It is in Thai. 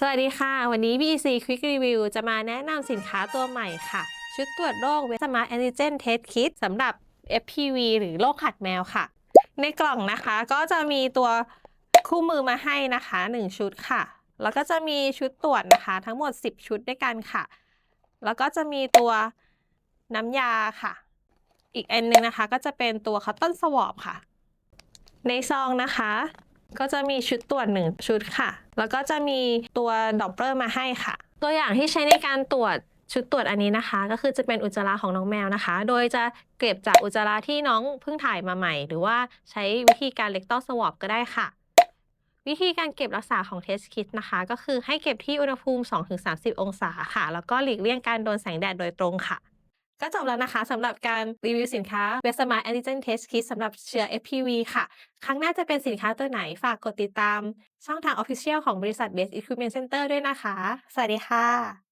สวัสดีค่ะ วันนี้ BEC Quick Review จะมาแนะนำสินค้าตัวใหม่ค่ะ ชุดตรวจโรค Smart Antigen Test Kit สำหรับ FPV หรือโรคขัดแมวค่ะ ในกล่องนะคะก็จะมีตัวคู่มือมาให้นะคะ 1 ชุดค่ะ แล้วก็จะมีชุดตรวจนะคะ ทั้งหมด 10 ชุดด้วยกันค่ะ แล้วก็จะมีตัวน้ำยาค่ะ อีกอันนึงนะคะ ก็จะเป็นตัว Cotton Swab ค่ะ ในซองนะคะ ก็จะมีชุดตรวจหนึ่งชุดค่ะ แล้วก็จะมีตัวดอปเปอร์มาให้ค่ะ ตัวอย่างที่ใช้ในการตรวจชุดตรวจอันนี้นะคะ ก็คือจะเป็นอุจจาระของน้องแมวนะคะ โดยจะเก็บจากอุจจาระที่น้องเพิ่งถ่ายมาใหม่ หรือว่าใช้วิธีการเล็กต้อสวอปก็ได้ค่ะ วิธีการเก็บรักษาของเทสคิดนะคะ ก็คือให้เก็บที่อุณหภูมิ 2-30 องศาค่ะ แล้วก็หลีกเลี่ยงการโดนแสงแดดโดยตรงค่ะ ก็จบแล้วนะคะสำหรับการรีวิวสินค้า b e s m a r t Antigen Test Kit สำหรับเชื้อ FPV ค่ะ ครั้งหน้าจะเป็นสินค้าตัวไหนฝากกดติดตาม ช่องทาง Official ของบริษัท Best Equipment Center ด้วยนะคะ สวัสดีค่ะ